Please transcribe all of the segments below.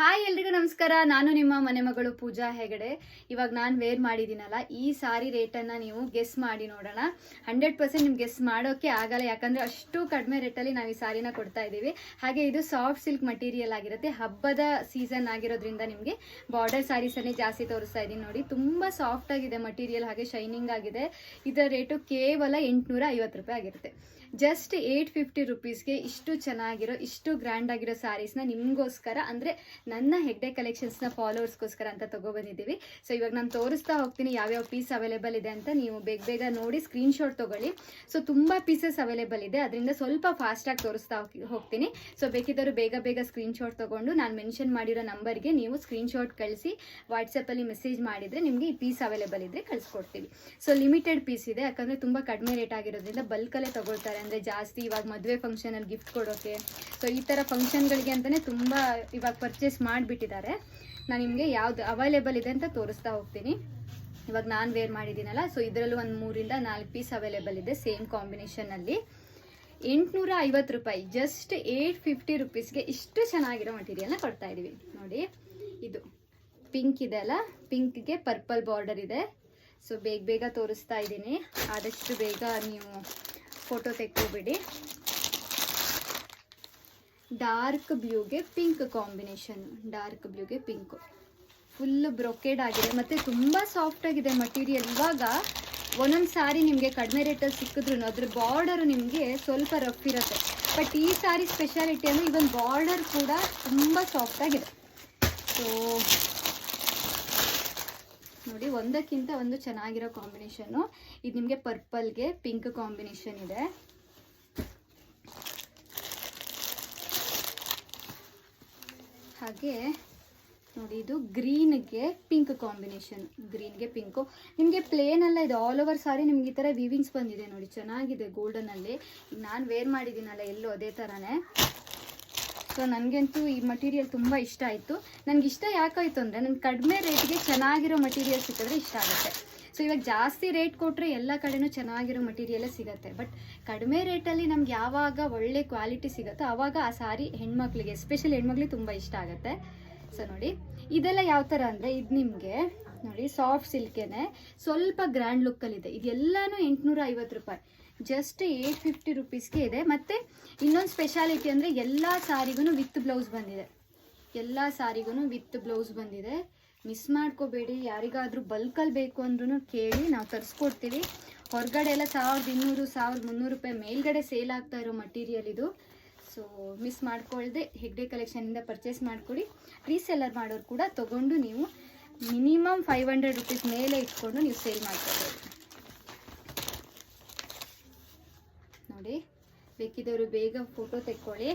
Hi ಎಲ್ರಿಗೂ ನಮಸ್ಕಾರ. ನಾನು ನಿಮ್ಮ ಮನೆ ಮಗಳು ಪೂಜಾ ಹೆಗಡೆ. ಇವಾಗ ನಾನು ವೇರ್ ಮಾಡಿದ್ದೀನಲ್ಲ, ಈ ಸಾರಿ ರೇಟನ್ನು ನೀವು ಗೆಸ್ ಮಾಡಿ ನೋಡೋಣ. ಹಂಡ್ರೆಡ್ ಪರ್ಸೆಂಟ್ ನಿಮ್ಗೆ ಗೆಸ್ ಮಾಡೋಕ್ಕೆ ಆಗಲ್ಲ, ಯಾಕಂದರೆ ಅಷ್ಟು ಕಡಿಮೆ ರೇಟಲ್ಲಿ ನಾವು ಈ ಸಾರಿನ ಕೊಡ್ತಾ ಇದ್ದೀವಿ. ಹಾಗೆ ಇದು ಸಾಫ್ಟ್ ಸಿಲ್ಕ್ ಮಟೀರಿಯಲ್ ಆಗಿರುತ್ತೆ. ಹಬ್ಬದ ಸೀಸನ್ ಆಗಿರೋದ್ರಿಂದ ನಿಮಗೆ ಬಾರ್ಡರ್ ಸಾರೀಸನ್ನೇ ಜಾಸ್ತಿ ತೋರಿಸ್ತಾ ಇದ್ದೀನಿ ನೋಡಿ. ತುಂಬ ಸಾಫ್ಟ್ ಆಗಿದೆ ಮಟೀರಿಯಲ್ ಹಾಗೆ ಶೈನಿಂಗ್ ಆಗಿದೆ. ಇದರ ರೇಟು ಕೇವಲ ಎಂಟುನೂರ ಐವತ್ತು ರೂಪಾಯಿ ಆಗಿರುತ್ತೆ. ಜಸ್ಟ್ ಏಯ್ಟ್ ಫಿಫ್ಟಿ ರುಪೀಸ್ಗೆ ಇಷ್ಟು ಚೆನ್ನಾಗಿರೋ, ಇಷ್ಟು ಗ್ರ್ಯಾಂಡ್ ಆಗಿರೋ ಸ್ಯಾರೀಸ್ನ ನಿಮಗೋಸ್ಕರ, ಅಂದರೆ ನನ್ನ ಹೆಗ್ಡೆ ಕಲೆಕ್ಷನ್ಸ್ನ ಫಾಲೋವರ್ಸ್ಗೋಸ್ಕರ ಅಂತ ತೊಗೊಬಂದಿದ್ದೀವಿ. ಸೊ ಇವಾಗ ನಾನು ತೋರಿಸ್ತಾ ಹೋಗ್ತೀನಿ ಯಾವ್ಯಾವ ಪೀಸ್ ಅವೈಲೇಬಲ್ ಇದೆ ಅಂತ. ನೀವು ಬೇಗ ಬೇಗ ನೋಡಿ ಸ್ಕ್ರೀನ್ಶಾಟ್ ತೊಗೊಳ್ಳಿ. ಸೊ ತುಂಬ ಪೀಸಸ್ ಅವೈಲೇಬಲ್ ಇದೆ. ಅದರಿಂದ ಸ್ವಲ್ಪ ಫಾಸ್ಟಾಗಿ ತೋರಿಸ್ತಾ ಹೋಗ್- ಹೋಗ್ತೀನಿ. ಸೊ ಬೇಕಿದ್ದರೂ ಬೇಗ ಬೇಗ ಸ್ಕ್ರೀನ್ಶಾಟ್ ತೊಗೊಂಡು, ನಾನು ಮೆನ್ಷನ್ ಮಾಡಿರೋ ನಂಬರ್ಗೆ ನೀವು ಸ್ಕ್ರೀನ್ಶಾಟ್ ಕಳಿಸಿ ವಾಟ್ಸಪ್ಪಲ್ಲಿ ಮೆಸೇಜ್ ಮಾಡಿದರೆ ನಿಮಗೆ ಈ ಪೀಸ್ ಅವೈಲೇಬಲ್ ಇದ್ದರೆ ಕಳಿಸ್ಕೊಡ್ತೀವಿ. ಸೊ ಲಿಮಿಟೆಡ್ ಪೀಸ್ ಇದೆ. ಯಾಕಂದರೆ ತುಂಬ ಕಡಿಮೆ ರೇಟ್ ಆಗಿರೋದ್ರಿಂದ ಬಲ್ಕಲ್ಲೇ ತಗೊಳ್ತಾರೆ. ಅಂದರೆ ಜಾಸ್ತಿ ಇವಾಗ ಮದುವೆ ಫಂಕ್ಷನಲ್ಲಿ ಗಿಫ್ಟ್ ಕೊಡೋಕ್ಕೆ ಸೊ ಈ ಥರ ಫಂಕ್ಷನ್ಗಳಿಗೆ ಅಂತಲೇ ತುಂಬ ಇವಾಗ ಪರ್ಚೇಸ್ ಮಾಡಿಬಿಟ್ಟಿದ್ದಾರೆ. ನಾನು ನಿಮಗೆ ಯಾವ್ದು ಅವೈಲೇಬಲ್ ಇದೆ ಅಂತ ತೋರಿಸ್ತಾ ಹೋಗ್ತೀನಿ. ಇವಾಗ ನಾನು ವೇರ್ ಮಾಡಿದ್ದೀನಲ್ಲ ಸೊ ಇದರಲ್ಲೂ ಒಂದು ಮೂರಿಂದ ನಾಲ್ಕು ಪೀಸ್ ಅವೈಲೇಬಲ್ ಇದೆ ಸೇಮ್ ಕಾಂಬಿನೇಷನಲ್ಲಿ ಎಂಟುನೂರ ಐವತ್ತು ರೂಪಾಯಿ ಜಸ್ಟ್ ಏಯ್ಟ್ ಫಿಫ್ಟಿ ರುಪೀಸ್ಗೆ ಇಷ್ಟು ಚೆನ್ನಾಗಿರೋ ಮಟೀರಿಯಲ್ನ ಕೊಡ್ತಾ ಇದ್ದೀವಿ ನೋಡಿ, ಇದು ಪಿಂಕ್ ಇದೆ ಅಲ್ಲ ಪಿಂಕ್ಗೆ ಪರ್ಪಲ್ ಬಾರ್ಡರ್ ಇದೆ. ಸೊ ಬೇಗ ಬೇಗ ತೋರಿಸ್ತಾ ಇದ್ದೀನಿ. ಆದಷ್ಟು ಬೇಗ ನೀವು ಫೋಟೋ ತೆಕ್ಕೋಬಿಡಿ. ಡಾರ್ಕ್ ಬ್ಲೂಗೆ ಪಿಂಕ್ ಕಾಂಬಿನೇಷನ್ ಡಾರ್ಕ್ ಬ್ಲೂಗೆ ಪಿಂಕ್ ಫುಲ್ ಬ್ರೊಕೇಡ್ ಆಗಿದೆ. ಮತ್ತು ತುಂಬ ಸಾಫ್ಟ್ ಆಗಿದೆ ಮಟೀರಿಯಲ್ ಇವಾಗ ಒಂದೊಂದು ಸಾರಿ ನಿಮಗೆ ಕಡಿಮೆ ರೇಟಲ್ಲಿ ಸಿಕ್ಕಿದ್ರು ಅದ್ರ ಬಾರ್ಡರ್ ನಿಮಗೆ ಸ್ವಲ್ಪ ರಫ್ ಇರುತ್ತೆ. ಬಟ್ ಈ ಸಾರಿ ಸ್ಪೆಷಾಲಿಟಿ ಅಂದರೆ ಇವನ್ ಬಾರ್ಡರ್ ಕೂಡ ತುಂಬ ಸಾಫ್ಟ್ ಆಗಿದೆ. ಸೊ ನೋಡಿ, ಒಂದಕ್ಕಿಂತ ಒಂದು ಚೆನ್ನಾಗಿರೋ ಕಾಂಬಿನೇಷನ್ನು ಇದು ನಿಮಗೆ ಪರ್ಪಲ್ಗೆ ಪಿಂಕ್ ಕಾಂಬಿನೇಷನ್ ಇದೆ. ಹಾಗೆ ನೋಡಿ, ಇದು ಗ್ರೀನ್ಗೆ ಪಿಂಕ್ ಕಾಂಬಿನೇಷನ್, ಗ್ರೀನ್ಗೆ ಪಿಂಕು. ನಿಮಗೆ ಪ್ಲೇನ್ ಅಲ್ಲ, ಇದು ಆಲ್ ಓವರ್ ಸಾರಿ ನಿಮ್ಗೆ ಈ ಥರ ವಿವಿಂಗ್ಸ್ ಬಂದಿದೆ ನೋಡಿ, ಚೆನ್ನಾಗಿದೆ ಗೋಲ್ಡನಲ್ಲಿ ನಾನು ವೇರ್ ಮಾಡಿದ್ದೀನಲ್ಲ ಎಲ್ಲೋ ಅದೇ ಥರನೇ ಸೊ ನನಗಂತೂ ಈ ಮಟೀರಿಯಲ್ ತುಂಬ ಇಷ್ಟ ಆಯಿತು. ನನಗೆ ಇಷ್ಟ ಯಾಕಾಯಿತು ಅಂದರೆ ನನಗೆ ಕಡಿಮೆ ರೇಟ್ಗೆ ಚೆನ್ನಾಗಿರೋ ಮಟೀರಿಯಲ್ ಸಿಕ್ಕಿದ್ರೆ ಇಷ್ಟ ಆಗುತ್ತೆ. ಸೊ ಇವಾಗ ಜಾಸ್ತಿ ರೇಟ್ ಕೊಟ್ಟರೆ ಎಲ್ಲ ಕಡೆನೂ ಚೆನ್ನಾಗಿರೋ ಮಟೀರಿಯಲೇ ಸಿಗುತ್ತೆ. ಬಟ್ ಕಡಿಮೆ ರೇಟಲ್ಲಿ ನಮ್ಗೆ ಯಾವಾಗ ಒಳ್ಳೆ ಕ್ವಾಲಿಟಿ ಸಿಗುತ್ತೋ ಆವಾಗ ಆ ಸಾರಿ ಹೆಣ್ಮಕ್ಳಿಗೆ ಎಸ್ಪೆಷಲಿ ಹೆಣ್ಮಕ್ಳಿಗೆ ತುಂಬ ಇಷ್ಟ ಆಗುತ್ತೆ. ಸೊ ನೋಡಿ, ಇದೆಲ್ಲ ಯಾವ ಥರ ಅಂದರೆ, ಇದು ನಿಮಗೆ. ನೋಡಿ ಸಾಫ್ಟ್ ಸಿಲ್ಕೇನೆ ಸ್ವಲ್ಪ ಗ್ರ್ಯಾಂಡ್ ಲುಕ್ಕಲ್ಲಿದೆ ಇದೆಲ್ಲನೂ ಎಂಟುನೂರ ಐವತ್ತು ರೂಪಾಯಿ. ಜಸ್ಟ್ ಏಯ್ಟ್ ಫಿಫ್ಟಿ ರುಪೀಸ್ಗೆ ಇದೆ. ಮತ್ತು ಇನ್ನೊಂದು ಸ್ಪೆಷಾಲಿಟಿ ಅಂದರೆ ಎಲ್ಲ ಸಾರಿಗೂ ವಿತ್ ಬ್ಲೌಸ್ ಬಂದಿದೆ. ಎಲ್ಲ ಸಾರಿಗೂ ವಿತ್ ಬ್ಲೌಸ್ ಬಂದಿದೆ. ಮಿಸ್ ಮಾಡ್ಕೋಬೇಡಿ. ಯಾರಿಗಾದರೂ ಬಲ್ಕಲ್ಲಿ ಬೇಕು ಅಂದ್ರೂ ಕೇಳಿ ನಾವು ತರಿಸ್ಕೊಡ್ತೀವಿ. ಹೊರಗಡೆ ಎಲ್ಲ ಸಾವಿರದ ಇನ್ನೂರು, ಸಾವಿರದ ಮುನ್ನೂರು ರೂಪಾಯಿ ಮೇಲ್ಗಡೆ ಸೇಲ್ ಆಗ್ತಾ ಇರೋ ಮಟೀರಿಯಲ್ ಇದು. ಸೊ ಮಿಸ್ ಮಾಡ್ಕೊಳ್ಳದೆ ಹೆಗ್ಡೆ ಕಲೆಕ್ಷನಿಂದ ಪರ್ಚೇಸ್ ಮಾಡ್ಕೊಡಿ. ರೀಸೆಲ್ಲರ್ ಮಾಡೋರು ಕೂಡ ತೊಗೊಂಡು ನೀವು ಮಿನಿಮಮ್ ಫೈವ್ ಹಂಡ್ರೆಡ್ ರುಪೀಸ್ ಮೇಲೆ ಇಟ್ಕೊಂಡು ನೀವು ಸೇಲ್ ಮಾಡ್ಕೋಬೋದು. ನೋಡಿ, ಬೇಕಿದ್ದವರು ಬೇಗ ಫೋಟೋ ತೆಕ್ಕೊಳ್ಳಿ.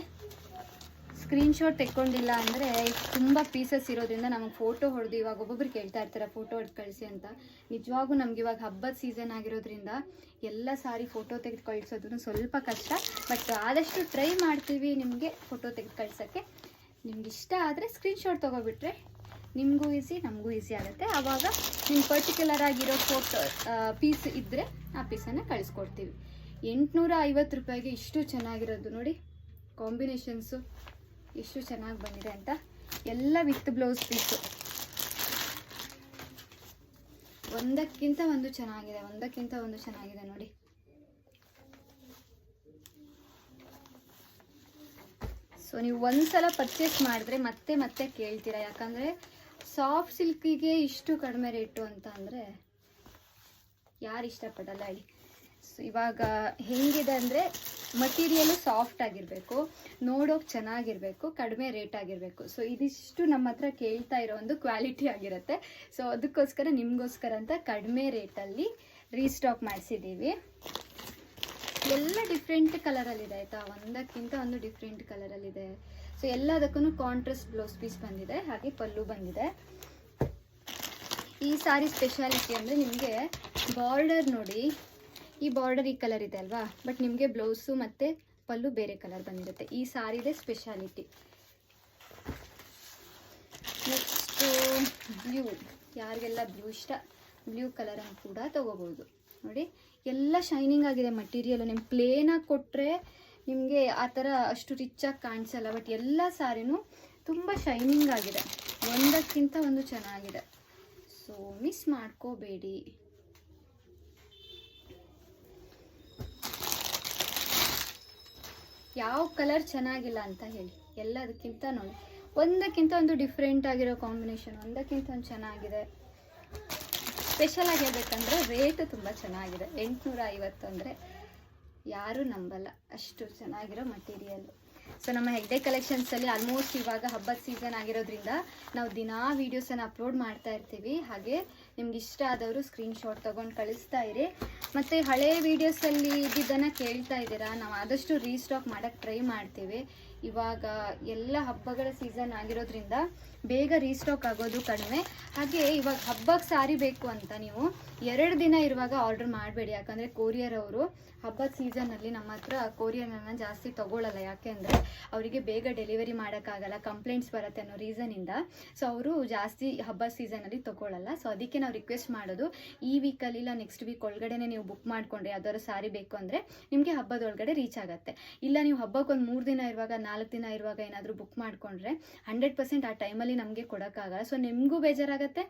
ಸ್ಕ್ರೀನ್ಶಾಟ್ ತೆಕ್ಕೊಂಡಿಲ್ಲ ಅಂದರೆ ತುಂಬ ಪೀಸಸ್ ಇರೋದ್ರಿಂದ ನಮಗೆ ಫೋಟೋ ಹೊಡೆದು ಇವಾಗ ಒಬ್ಬೊಬ್ರು ಕೇಳ್ತಾ ಇರ್ತಾರೆ ಫೋಟೋ ಹೊಡೆದು ಕಳಿಸಿ ಅಂತ. ನಿಜವಾಗೂ ನಮ್ಗೆ ಇವಾಗ ಹಬ್ಬದ ಸೀಸನ್ ಆಗಿರೋದ್ರಿಂದ ಎಲ್ಲ ಸಾರಿ ಫೋಟೋ ತೆಗೆದು ಕಳಿಸೋದು ಸ್ವಲ್ಪ ಕಷ್ಟ. ಬಟ್ ಆದಷ್ಟು ಟ್ರೈ ಮಾಡ್ತೀವಿ ನಿಮಗೆ ಫೋಟೋ ತೆಗೆದು ಕಳ್ಸೋಕ್ಕೆ. ನಿಮ್ಗೆ ಇಷ್ಟ ಆದರೆ ಸ್ಕ್ರೀನ್ಶಾಟ್ ತೊಗೊಬಿಟ್ರೆ ನಿಮಗೂ ಈಸಿ ನಮಗೂ ಈಸಿ ಆಗುತ್ತೆ. ಆವಾಗ ನಿಮ್ಮ ಪರ್ಟಿಕ್ಯುಲರ್ ಆಗಿರೋ ಫೋಟೋ ಪೀಸ್ ಇದ್ದರೆ ಆ ಪೀಸನ್ನು ಕಳಿಸ್ಕೊಡ್ತೀವಿ. ಎಂಟುನೂರ ಐವತ್ತು ರೂಪಾಯಿಗೆ ಇಷ್ಟು ಚೆನ್ನಾಗಿರೋದು ನೋಡಿ. ಕಾಂಬಿನೇಷನ್ಸು ಎಷ್ಟು ಚೆನ್ನಾಗಿ ಬಂದಿದೆ ಅಂತ. ಎಲ್ಲ ವಿತ್ ಬ್ಲೌಸ್ ಪೀಸು ಒಂದಕ್ಕಿಂತ ಒಂದು ಚೆನ್ನಾಗಿದೆ, ಒಂದಕ್ಕಿಂತ ಒಂದು ಚೆನ್ನಾಗಿದೆ ನೋಡಿ. ಸೊ ನೀವು ಒಂದ್ಸಲ ಪರ್ಚೇಸ್ ಮಾಡಿದ್ರೆ ಮತ್ತೆ ಮತ್ತೆ ಕೇಳ್ತೀರಾ? ಯಾಕಂದರೆ ಸಾಫ್ಟ್ ಸಿಲ್ಕಿಗೆ ಇಷ್ಟು ಕಡಿಮೆ ರೇಟು ಅಂತ ಅಂದರೆ ಯಾರು ಇಷ್ಟಪಡಲ್ಲ ಹೇಳಿ. ಸೊ ಇವಾಗ ಹೆಂಗಿದೆ ಅಂದರೆ ಮಟೀರಿಯಲು ಸಾಫ್ಟ್ ಆಗಿರಬೇಕು, ನೋಡೋಕೆ ಚೆನ್ನಾಗಿರಬೇಕು, ಕಡಿಮೆ ರೇಟ್ ಆಗಿರಬೇಕು. ಸೊ ಇದಿಷ್ಟು ನಮ್ಮ ಹತ್ರ ಕೇಳ್ತಾ ಇರೋ ಒಂದು ಕ್ವಾಲಿಟಿ ಆಗಿರುತ್ತೆ. ಸೊ ಅದಕ್ಕೋಸ್ಕರ ನಿಮಗೋಸ್ಕರ ಅಂತ ಕಡಿಮೆ ರೇಟಲ್ಲಿ ರೀಸ್ಟಾಕ್ ಮಾಡಿಸಿದ್ದೀವಿ ಎಲ್ಲ ಡಿಫ್ರೆಂಟ್ ಕಲರಲ್ಲಿದೆ ಆಯಿತಾ? ಒಂದಕ್ಕಿಂತ ಒಂದು ಡಿಫ್ರೆಂಟ್ ಕಲರಲ್ಲಿದೆ ಸೊ ಎಲ್ಲದಕ್ಕೂ ಕಾಂಟ್ರಾಸ್ಟ್ ಬ್ಲೌಸ್ ಪೀಸ್ ಬಂದಿದೆ, ಹಾಗೆ ಪಲ್ಲು ಬಂದಿದೆ. ಈ ಸಾರಿ ಸ್ಪೆಷಾಲಿಟಿ ಅಂದರೆ ನಿಮಗೆ ಬಾರ್ಡರ್ ನೋಡಿ, ಈ ಬಾರ್ಡರ್ ಈ ಕಲರ್ ಇದೆ ಅಲ್ವಾ? ಬಟ್ ನಿಮಗೆ ಬ್ಲೌಸು ಮತ್ತು ಪಲ್ಲು ಬೇರೆ ಕಲರ್ ಬಂದಿರುತ್ತೆ. ಈ ಸಾರಿದೆ ಸ್ಪೆಷಾಲಿಟಿ ನೆಕ್ಸ್ಟು ಬ್ಲೂ ಯಾರಿಗೆಲ್ಲ ಬ್ಲೂ ಇಷ್ಟ ಬ್ಲೂ ಕಲರನ್ನು ಕೂಡ ತೊಗೋಬೋದು ನೋಡಿ, ಎಲ್ಲ ಶೈನಿಂಗ್ ಆಗಿದೆ ಮಟೀರಿಯಲ್ ನಿಮ್ಮ ಪ್ಲೇನಾಗಿ ಕೊಟ್ಟರೆ ನಿಮಗೆ ಆ ಥರ ಅಷ್ಟು ರಿಚ್ಚಾಗಿ ಕಾಣಿಸಲ್ಲ ಬಟ್ ಎಲ್ಲ ಸಾರಿನೂ ತುಂಬ ಶೈನಿಂಗ್ ಆಗಿದೆ. ಒಂದಕ್ಕಿಂತ ಒಂದು ಚೆನ್ನಾಗಿದೆ. ಸೊ ಮಿಸ್ ಮಾಡ್ಕೋಬೇಡಿ. ಯಾವ ಕಲರ್ ಚೆನ್ನಾಗಿಲ್ಲ ಅಂತ ಹೇಳಿ. ಎಲ್ಲದಕ್ಕಿಂತ ನೋಡಿ. ಒಂದಕ್ಕಿಂತ ಒಂದು ಡಿಫ್ರೆಂಟ್ ಆಗಿರೋ ಕಾಂಬಿನೇಷನ್ ಒಂದಕ್ಕಿಂತ ಒಂದು ಚೆನ್ನಾಗಿದೆ. ಸ್ಪೆಷಲ್ ಆಗಿ ಹೇಳ್ಬೇಕಂದ್ರೆ ರೇಟ್ ತುಂಬ ಚೆನ್ನಾಗಿದೆ. ಎಂಟುನೂರ ಐವತ್ತು ಅಂದರೆ ಯಾರೂ ನಂಬಲ್ಲ. ಅಷ್ಟು ಚೆನ್ನಾಗಿರೋ ಮಟೀರಿಯಲ್ ಸೊ ನಮ್ಮ ಹೆಗ್ಡೆ ಕಲೆಕ್ಷನ್ಸಲ್ಲಿ ಆಲ್ಮೋಸ್ಟ್ ಇವಾಗ ಹಬ್ಬದ ಸೀಸನ್ ಆಗಿರೋದ್ರಿಂದ ನಾವು ದಿನಾ ವೀಡಿಯೋಸನ್ನು ಅಪ್ಲೋಡ್ ಮಾಡ್ತಾ ಇರ್ತೀವಿ. ಹಾಗೆ ನಿಮ್ಗೆ ಇಷ್ಟ ಆದವರು ಸ್ಕ್ರೀನ್ಶಾಟ್ ತೊಗೊಂಡು ಕಳಿಸ್ತಾ ಇರಿ. ಮತ್ತು ಹಳೆ ವೀಡಿಯೋಸಲ್ಲಿ ಇದ್ದಿದ್ದನ್ನು ಕೇಳ್ತಾ ಇದ್ದೀರಾ? ನಾವು ಆದಷ್ಟು ರೀಸ್ಟಾಕ್ ಮಾಡೋಕ್ಕೆ ಟ್ರೈ ಮಾಡ್ತೀವಿ. ಇವಾಗ ಎಲ್ಲ ಹಬ್ಬಗಳ ಸೀಸನ್ ಆಗಿರೋದ್ರಿಂದ ಬೇಗ ರೀಸ್ಟಾಕ್ ಆಗೋದು ಕಡಿಮೆ. ಹಾಗೆ ಇವಾಗ ಹಬ್ಬಕ್ಕೆ ಸಾರಿ ಬೇಕು ಅಂತ ನೀವು ಎರಡು ದಿನ ಇರುವಾಗ ಆರ್ಡರ್ ಮಾಡಬೇಡಿ. ಯಾಕಂದರೆ ಕೊರಿಯರ್ ಅವರು ಹಬ್ಬದ ಸೀಸನಲ್ಲಿ ನಮ್ಮ ಹತ್ರ ಕೊರಿಯರ್ನ ಜಾಸ್ತಿ ತಗೊಳ್ಳಲ್ಲ ಯಾಕೆಂದರೆ ಅವರಿಗೆ ಬೇಗ ಡೆಲಿವರಿ ಮಾಡೋಕ್ಕಾಗಲ್ಲ ಕಂಪ್ಲೇಂಟ್ಸ್ ಬರುತ್ತೆ ಅನ್ನೋ ರೀಸನಿಂದ ಸೊ ಅವರು ಜಾಸ್ತಿ ಹಬ್ಬದ ಸೀಸನಲ್ಲಿ ತಗೊಳ್ಳಲ್ಲ ಸೊ ಅದಕ್ಕೆ ನಾವು ರಿಕ್ವೆಸ್ಟ್ ಮಾಡೋದು, ಈ ವೀಕಲ್ಲಿ ಇಲ್ಲ ನೆಕ್ಸ್ಟ್ ವೀಕ್ ಒಳಗಡೆನೆ ನೀವು ಬುಕ್ ಮಾಡಿಕೊಂಡ್ರೆ ಯಾವ್ದಾದ್ರು ಸಾರಿ ಬೇಕು ಅಂದರೆ ನಿಮಗೆ ಹಬ್ಬದೊಳಗಡೆ ರೀಚ್ ಆಗುತ್ತೆ. ಇಲ್ಲ ನೀವು ಹಬ್ಬಕ್ಕೆ ಒಂದು ಮೂರು ದಿನ ಇರುವಾಗ, ನಾಲ್ಕು ದಿನ ಇರುವಾಗ ಏನಾದರೂ ಬುಕ್ ಮಾಡಿಕೊಂಡ್ರೆ ಹಂಡ್ರೆಡ್ ಪರ್ಸೆಂಟ್ ಆ ಟೈಮಲ್ಲಿ ನಮಗೆ ಕೊಡೋಕ್ಕಾಗಲ್ಲ. ಸೊ ನಿಮಗೂ ಬೇಜಾರಾಗುತ್ತೆ?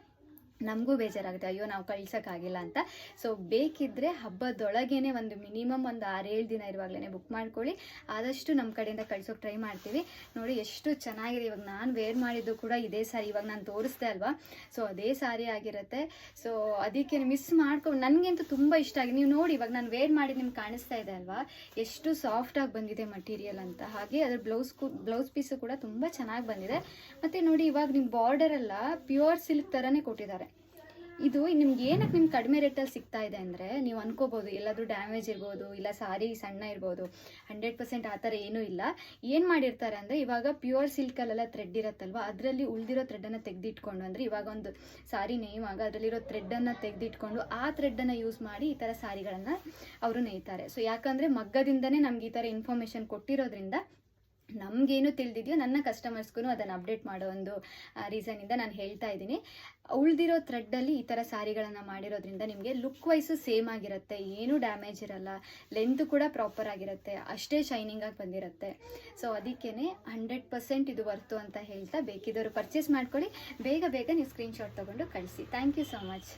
ನಮಗೂ ಬೇಜಾರಾಗುತ್ತೆ, ಅಯ್ಯೋ, ನಾವು ಕಳ್ಸೋಕ್ಕಾಗಿಲ್ಲ ಅಂತ. ಸೊ ಬೇಕಿದ್ದರೆ ಹಬ್ಬದೊಳಗೇನೆ ಒಂದು ಮಿನಿಮಮ್ ಒಂದು ಆರೇಳು ದಿನ ಇರುವಾಗಲೇ ಬುಕ್ ಮಾಡ್ಕೊಳ್ಳಿ. ಆದಷ್ಟು ನಮ್ಮ ಕಡೆಯಿಂದ ಕಳ್ಸೋಕೆ ಟ್ರೈ ಮಾಡ್ತೀವಿ. ನೋಡಿ, ಎಷ್ಟು ಚೆನ್ನಾಗಿದೆ. ಇವಾಗ ನಾನು ವೇರ್ ಮಾಡಿದ್ದು ಕೂಡ ಇದೇ ಸಾರಿ. ಇವಾಗ ನಾನು ತೋರಿಸ್ದೆ ಅಲ್ವಾ? ಸೊ ಅದೇ ಸಾರಿ ಆಗಿರುತ್ತೆ. ಸೊ ಅದಕ್ಕೆ ಮಿಸ್ ಮಾಡ್ಕೊಂಡು ನನಗಂತೂ ತುಂಬ ಇಷ್ಟ ಆಗಿದೆ ನೀವು ನೋಡಿ, ಇವಾಗ ನಾನು ವೇರ್ ಮಾಡಿ ನಿಮ್ಗೆ ಕಾಣಿಸ್ತಾ ಇದೆ ಅಲ್ವಾ? ಎಷ್ಟು ಸಾಫ್ಟಾಗಿ ಬಂದಿದೆ ಮಟೀರಿಯಲ್ ಅಂತ. ಹಾಗೆ ಅದ್ರ ಬ್ಲೌಸ್ ಬ್ಲೌಸ್ ಪೀಸು ಕೂಡ ತುಂಬ ಚೆನ್ನಾಗಿ ಬಂದಿದೆ. ಮತ್ತು ನೋಡಿ, ಇವಾಗ ನಿಮ್ಮ ಬಾರ್ಡರ್ ಎಲ್ಲ ಪ್ಯೂರ್ ಸಿಲ್ಕ್ ಥರನೇ ಕೊಟ್ಟಿದ್ದಾರೆ. ಇದು ನಿಮ್ಗೆ ಏನಕ್ಕೆ ನಿಮ್ಗೆ ಕಡಿಮೆ ರೇಟಲ್ಲಿ ಸಿಗ್ತಾ ಇದೆ ಅಂದರೆ ನೀವು ಅನ್ಕೋಬೋದು, ಎಲ್ಲಾದರೂ ಡ್ಯಾಮೇಜ್ ಇರ್ಬೋದು, ಇಲ್ಲ ಸಾರಿ ಸಣ್ಣ ಇರ್ಬೋದು ಹಂಡ್ರೆಡ್ ಪರ್ಸೆಂಟ್ ಆ ಥರ ಏನೂ ಇಲ್ಲ. ಏನು ಮಾಡಿರ್ತಾರೆ ಅಂದರೆ ಇವಾಗ ಪ್ಯೂರ್ ಸಿಲ್ಕಲ್ಲೆಲ್ಲ ಥ್ರೆಡ್ ಇರುತ್ತಲ್ವ, ಅದರಲ್ಲಿ ಉಳಿದಿರೋ ಥ್ರೆಡನ್ನು ತೆಗೆದಿಟ್ಕೊಂಡು, ಅಂದರೆ ಇವಾಗ ಒಂದು ಸಾರಿ ನೇಯುವಾಗ ಅದರಲ್ಲಿರೋ ಥ್ರೆಡ್ಡನ್ನು ತೆಗೆದಿಟ್ಕೊಂಡು ಆ ಥ್ರೆಡ್ಡನ್ನು ಯೂಸ್ ಮಾಡಿ ಈ ಥರ ಸಾರಿಗಳನ್ನು ಅವರು ನೇಯ್ತಾರೆ. ಸೊ ಯಾಕಂದರೆ ಮಗ್ಗದಿಂದನೇ ನಮ್ಗೆ ಈ ಥರ ಇನ್ಫಾರ್ಮೇಷನ್ ಕೊಟ್ಟಿರೋದ್ರಿಂದ ನಮಗೇನು ತಿಳಿದಿದೆಯೋ ನನ್ನ ಕಸ್ಟಮರ್ಸ್ಗೂ ಅದನ್ನು ಅಪ್ಡೇಟ್ ಮಾಡೋ ಒಂದು ರೀಸನಿಂದ ನಾನು ಹೇಳ್ತಾ ಇದ್ದೀನಿ. ಉಳಿದಿರೋ ಥ್ರೆಡ್ಡಲ್ಲಿ ಈ ಥರ ಸಾರಿಗಳನ್ನು ಮಾಡಿರೋದ್ರಿಂದ ನಿಮಗೆ ಲುಕ್ ವೈಸು ಸೇಮ್ ಆಗಿರುತ್ತೆ, ಏನೂ ಡ್ಯಾಮೇಜ್ ಇರಲ್ಲ ಲೆಂತ್ ಕೂಡ ಪ್ರಾಪರ್ ಆಗಿರುತ್ತೆ, ಅಷ್ಟೇ ಶೈನಿಂಗಾಗಿ ಬಂದಿರುತ್ತೆ. ಸೊ ಅದಕ್ಕೇ ಹಂಡ್ರೆಡ್ ಪರ್ಸೆಂಟ್ ಇದು ವರ್ತು ಅಂತ ಹೇಳ್ತಾ ಬೇಕಿದ್ದವರು ಪರ್ಚೇಸ್ ಮಾಡ್ಕೊಳ್ಳಿ, ಬೇಗ ಬೇಗ ನೀವು ಸ್ಕ್ರೀನ್ಶಾಟ್ ತೊಗೊಂಡು ಕಳಿಸಿ. Thank you so much